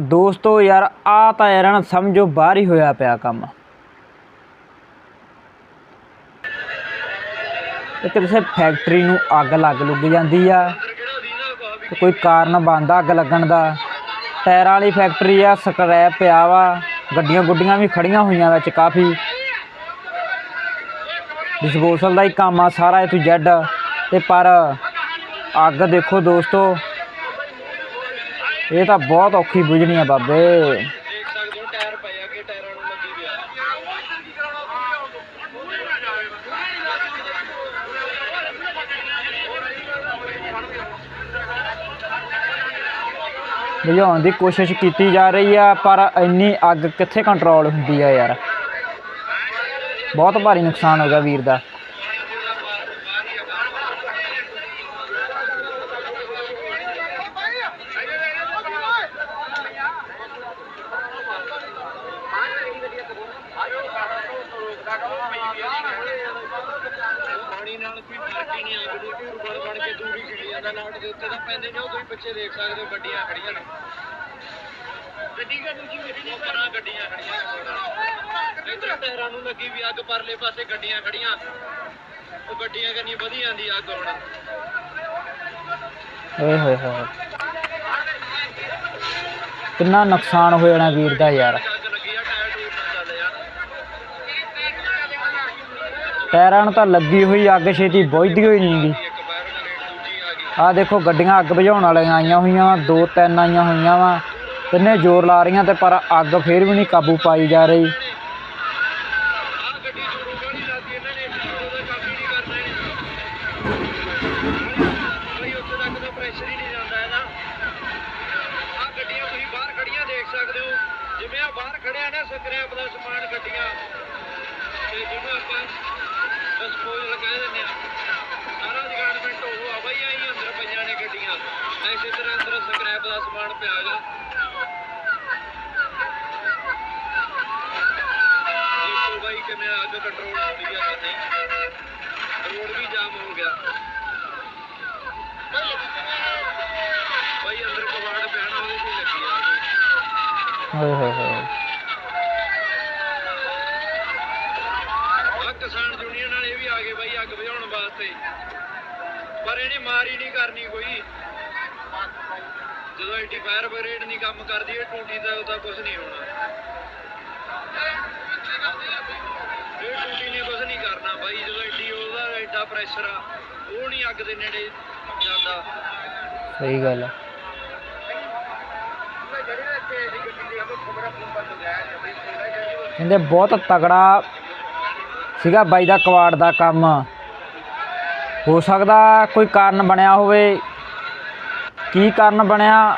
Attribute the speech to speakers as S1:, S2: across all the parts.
S1: ਦੋਸਤੋ ਯਾਰ ਆ ਤਾਂ ਯਾਰ ਨਾ ਸਮਝੋ ਬਾਹਰ ਹੀ ਹੋਇਆ ਪਿਆ ਕੰਮ। ਇੱਕ ਕਿਸੇ ਫੈਕਟਰੀ ਨੂੰ ਅੱਗ ਲੱਗ ਲੁੱਗ ਜਾਂਦੀ ਆ, ਤੇ ਕੋਈ ਕਾਰਨ ਬਣਦਾ ਅੱਗ ਲੱਗਣ ਦਾ। ਟਾਇਰਾਂ ਵਾਲੀ ਫੈਕਟਰੀ ਆ ਸਕਰੈਪ ਪਿਆ ਵਾ, ਗੱਡੀਆਂ ਗੁੱਡੀਆਂ ਵੀ ਖੜੀਆਂ ਹੋਈਆਂ ਵਿੱਚ ਕਾਫੀ। ਡਿਸਪੋਜ਼ਲ ਦਾ ਹੀ ਕੰਮ ਆ ਸਾਰਾ ਇਹ ਤੋਂ ਜ਼ੈਡ ਤੇ ਪਰ ਅੱਗ ਦੇਖੋ ਦੋਸਤੋ ਇਹ ਤਾਂ ਬਹੁਤ ਔਖੀ ਬੁਝਣੀ ਆ ਬਾਬੇ।
S2: ਦੇਖ
S1: ਬੁਝਾਉਣ ਦੀ ਕੋਸ਼ਿਸ਼ ਕੀਤੀ ਜਾ ਰਹੀ ਆ, ਪਰ ਇੰਨੀ ਅੱਗ ਕਿੱਥੇ ਕੰਟਰੋਲ ਹੁੰਦੀ ਆ ਯਾਰ। ਬਹੁਤ ਭਾਰੀ ਨੁਕਸਾਨ ਹੋ ਗਿਆ ਵੀਰ ਦਾ।
S2: ਨਾਲ ਬਣ ਕੇ ਦੂਰੀ ਖਿੜੀ ਜਾਂਦਾ ਨਾਟ ਦੇ ਉੱਤੇ ਤਾਂ ਪੈਂਦੇ ਨੇ ਉਹ ਤੁਸੀਂ ਪਿੱਛੇ ਦੇਖ ਸਕਦੇ ਹੋ ਗੱਡੀਆਂ ਖੜੀਆਂ ਨੇ ਗੱਡੀ ਕਾ ਦੂਜੀ ਗੱਡੀ ਨਹੀਂ ਪਰਾਂ ਗੱਡੀਆਂ ਖੜੀਆਂ ਨੇ ਇੱਧਰ ਟਾਇਰਾਂ ਨੂੰ ਲੱਗੀ ਵੀ ਅੱਗ ਪਰਲੇ ਪਾਸੇ ਗੱਡੀਆਂ ਖੜੀਆਂ ਉਹ ਗੱਡੀਆਂ ਕੰਨੀ ਵਧੀ ਜਾਂਦੀ ਅੱਗ ਹੁਣ
S1: ਓਏ ਹੋਏ ਹੋਏ। ਕਿੰਨਾ ਨੁਕਸਾਨ ਹੋ ਜਾਣਾ ਵੀਰ ਦਾ ਯਾਰ।
S2: ਟਾਇਰਾਂ ਨੂੰ
S1: ਤਾਂ ਲੱਗੀ ਹੋਈ, ਅੱਗ ਛੇਤੀ ਬੁਝਦੀ ਹੋਈ ਨਹੀਂ ਗੀ
S2: ਆ
S1: ਦੇਖੋ, ਗੱਡੀਆਂ ਅੱਗ ਬੁਝਾਉਣ ਵਾਲੀਆਂ ਆਈਆਂ ਹੋਈਆਂ ਵਾ, ਦੋ ਤਿੰਨ ਆਈਆਂ ਹੋਈਆਂ ਵਾ। ਤਿੰਨੇ ਜ਼ੋਰ ਲਾ ਰਹੀਆਂ ਤੇ ਪਰ ਅੱਗ ਫੇਰ ਵੀ ਨਹੀਂ ਕਾਬੂ ਪਾਈ ਜਾ ਰਹੀ।
S2: ਜਿਵੇਂ ਆ ਬਾਹਰ ਖੜਿਆ ਨਾ ਸਕ੍ਰੈਪ ਦਾ ਸਮਾਨ ਗੱਡੀਆਂ ਤੇ ਜਿਹਨੂੰ ਆਪਾਂ ਡਿਸਪੋਜ਼ਲ ਕਹਿ ਦਿੰਦੇ ਆ ਸਾਰਾ ਜਗਾਰਡਮੈਂਟ ਉਹ ਆ ਬਈ ਆਈ ਅੰਦਰ ਪਈਆਂ ਨੇ ਗੱਡੀਆਂ ਐਸੇ ਤਰ੍ਹਾਂ ਅੰਦਰ ਸਕ੍ਰੈਪ ਦਾ ਸਮਾਨ ਪਿਆ ਹੈਗਾ ਦੇਖੋ ਬਾਈ ਕਿਵੇਂ ਅੱਗ ਕੰਟਰੋਲ ਹੁੰਦੀ ਆ ਨਹੀਂ ਰੋਡ ਵੀ ਜਾਮ ਹੋ ਗਿਆ ਬਾਈ ਅੰਦਰ ਕਵਾੜ ਪਿਆ ਨਾ ਉਹਦੇ ਤੇ ਲੱਗੀ ਆ
S1: ਓਏ ਹੋਏ ਹੋਏ
S2: ਆ ਕਿਸਾਨ ਯੂਨੀਅਨ ਵਾਲੇ ਵੀ ਆ ਗਏ ਬਾਈ ਅੱਗ ਬੁਝਾਉਣ ਵਾਸਤੇ। ਪਰ ਇਹਨੇ ਮਾਰੀ ਨਹੀਂ ਕਰਨੀ ਕੋਈ। ਜਦੋਂ ਐਂਟੀ ਫਾਇਰ ਬ੍ਰਿਗੇਡ ਨਹੀਂ ਕੰਮ ਕਰਦੀ, ਇਹ ਟੂਟੀ ਦਾ ਉਹਦਾ ਕੁਝ ਨਹੀਂ ਹੋਣਾ। ਇਹ ਟੂਟੀ ਨੇ ਕੁਝ ਨਹੀਂ ਕਰਨਾ ਬਾਈ, ਜਦੋਂ ਐਡੀ ਉਹਦਾ ਐਡਾ ਪ੍ਰੈਸ਼ਰ ਆ, ਉਹ ਨਹੀਂ ਅੱਗ ਦੇ ਨੇੜੇ ਜਾਂਦਾ।
S1: ਸਹੀ ਗੱਲ ਆ। ਕਹਿੰਦੇ ਬਹੁਤ ਤਗੜਾ ਸੀਗਾ ਬਾਈ ਦਾ ਕਵਾੜ ਦਾ ਕੰਮ। ਹੋ ਸਕਦਾ ਕੋਈ ਕਾਰਨ ਬਣਿਆ ਹੋਵੇ। ਕੀ ਕਾਰਨ ਬਣਿਆ,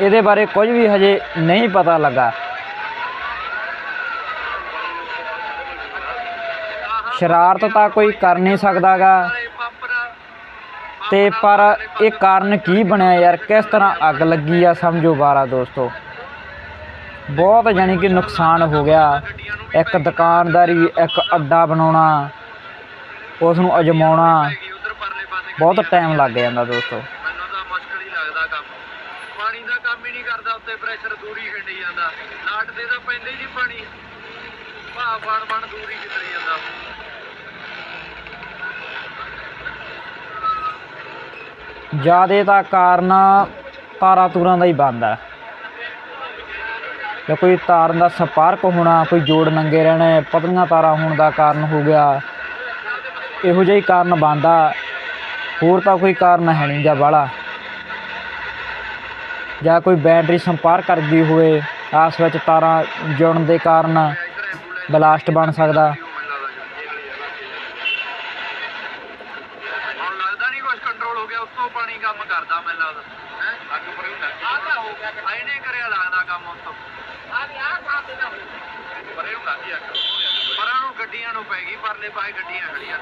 S1: ਇਹਦੇ ਬਾਰੇ ਕੁਝ ਵੀ ਹਜੇ ਨਹੀਂ ਪਤਾ ਲੱਗਾ। ਸ਼ਰਾਰਤ ਤਾਂ ਕੋਈ ਕਰ ਨਹੀਂ ਸਕਦਾਗਾ।
S2: ਇਹ ਪੰਪ
S1: ਤੇ ਪਰ ਇਹ ਕਾਰਨ ਕੀ ਬਣਿਆ ਯਾਰ, ਕਿਸ ਤਰ੍ਹਾਂ ਅੱਗ ਲੱਗੀ ਆ ਸਮਝੋ ਬਾਰਾ ਦੋਸਤੋ। ਬਹੁਤ ਜਾਣੀ ਕਿ ਨੁਕਸਾਨ ਹੋ ਗਿਆ। ਇੱਕ ਦੁਕਾਨਦਾਰੀ ਇੱਕ ਅੱਡਾ ਬਣਾਉਣਾ ਉਸ ਨੂੰ ਅਜਮਾਉਣਾ ਬਹੁਤ ਟਾਈਮ ਲੱਗ ਜਾਂਦਾ ਦੋਸਤੋ।
S2: ਮੈਨੂੰ ਤਾਂ ਮੁਸ਼ਕਲ ਹੀ ਲੱਗਦਾ ਕੰਮ। ਪਾਣੀ ਦਾ ਕੰਮ ਹੀ ਨਹੀਂ ਕਰਦਾ ਉੱਤੇ ਪ੍ਰੈਸ਼ਰ ਦੂਰੀ ਖਿੰਡੀ ਜਾਂਦਾ। ਨਾਟ ਦੇ ਤਾਂ ਪੈਂਦੇ ਹੀ ਨਹੀਂ ਪਾਣੀ। ਭਾਅ ਬਣ ਬਣ ਦੂਰੀ ਖਿੰਡੀ ਜਾਂਦਾ।
S1: ਜਿਆਦੇ ਦਾ ਕਾਰਨ ਤਾਰਾਂ ਤੂਰਾਂ ਦਾ ਹੀ ਬਣਦਾ ਜਾਂ ਕੋਈ ਤਾਰ ਦਾ ਸੰਪਰਕ ਹੋਣਾ, ਕੋਈ ਜੋੜ ਨੰਗੇ ਰਹਿਣਾ, ਪਤਲੀਆਂ ਤਾਰਾਂ ਹੋਣ ਦਾ ਕਾਰਨ ਹੋ ਗਿਆ। ਇਹੋ ਜਿਹਾ ਹੀ ਕਾਰਨ ਬਣਦਾ, ਹੋਰ ਤਾਂ ਕੋਈ ਕਾਰਨ ਹੈ ਨਹੀਂ ਜਾਂ ਬਾਹਲਾ ਜਾਂ ਕੋਈ ਬੈਟਰੀ ਸੰਪਰਕ ਕਰਦੀ ਹੋਵੇ, ਆਸ ਵਿੱਚ ਤਾਰਾਂ ਜੁੜਨ ਦੇ ਕਾਰਨ ਬਲਾਸਟ ਬਣ ਸਕਦਾ।
S2: ਕਰਦਾ ਮੈਨੂੰ ਲੱਗਦਾ। ਹੈ? ਅੱਗ ਪਰ ਹੁੰਦਾ। ਆ ਤਾਂ ਹੋ ਗਿਆ। ਇਹਨੇ ਕਰਿਆ ਲੱਗਦਾ ਕੰਮ ਉੱਤੋਂ। ਆ ਪਰੇ ਹੁੰਦਾ ਸੀ ਅੱਗ ਪਰਾਂ ਨੂੰ ਗੱਡੀਆਂ ਨੂੰ ਪੈ ਗਈ, ਪਰਲੇ ਪਾਸੇ ਗੱਡੀਆਂ ਖੜੀਆਂ।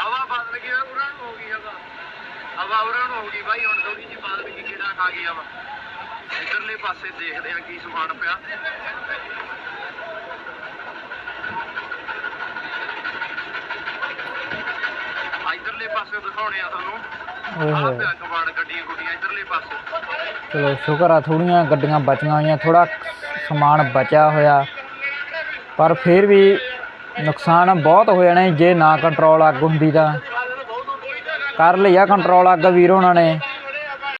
S2: ਹਵਾ ਬਦਲ ਗਈ ਉਹਨਾਂ ਨੂੰ ਹੋ ਗਈ, ਹਵਾ। ਹਵਾ ਉਹਨਾਂ ਨੂੰ ਹੋ ਗਈ ਬਾਈ, ਹੁਣ ਥੋੜੀ ਜਿਹੀ ਬਦਲ ਗਈ, ਕਿਹੜਾ ਖਾ ਗਈ ਹਵਾ। ਇਧਰਲੇ ਪਾਸੇ ਦੇਖਦੇ ਆ ਕੀ ਸਮਾਨ ਪਿਆ। ਇਧਰਲੇ ਪਾਸੇ ਦਿਖਾਉਣੇ ਆ ਤੁਹਾਨੂੰ। ਆਹ
S1: ਹੋਏ
S2: ਪਿਆ ਕਬਾੜ ਗੱਡੀਆਂ ਗੁੱਡੀਆਂ ਇਧਰਲੇ ਪਾਸੇ।
S1: ਚਲੋ ਸ਼ੁਕਰ ਆ ਥੋੜੀਆਂ ਗੱਡੀਆਂ ਬਚੀਆਂ ਹੋਈਆਂ ਥੋੜਾ ਸਮਾਨ ਬਚਿਆ ਹੋਇਆ। ਪਰ ਫਿਰ ਵੀ ਨੁਕਸਾਨ ਬਹੁਤ ਹੋ ਜਾਣਾ ਜੇ ਨਾ ਕੰਟਰੋਲ ਅੱਗ ਹੁੰਦੀ ਤਾਂ। ਕਰ ਲਿਆ ਕੰਟਰੋਲ ਅੱਗ ਵੀਰ ਉਹਨਾਂ ਨੇ।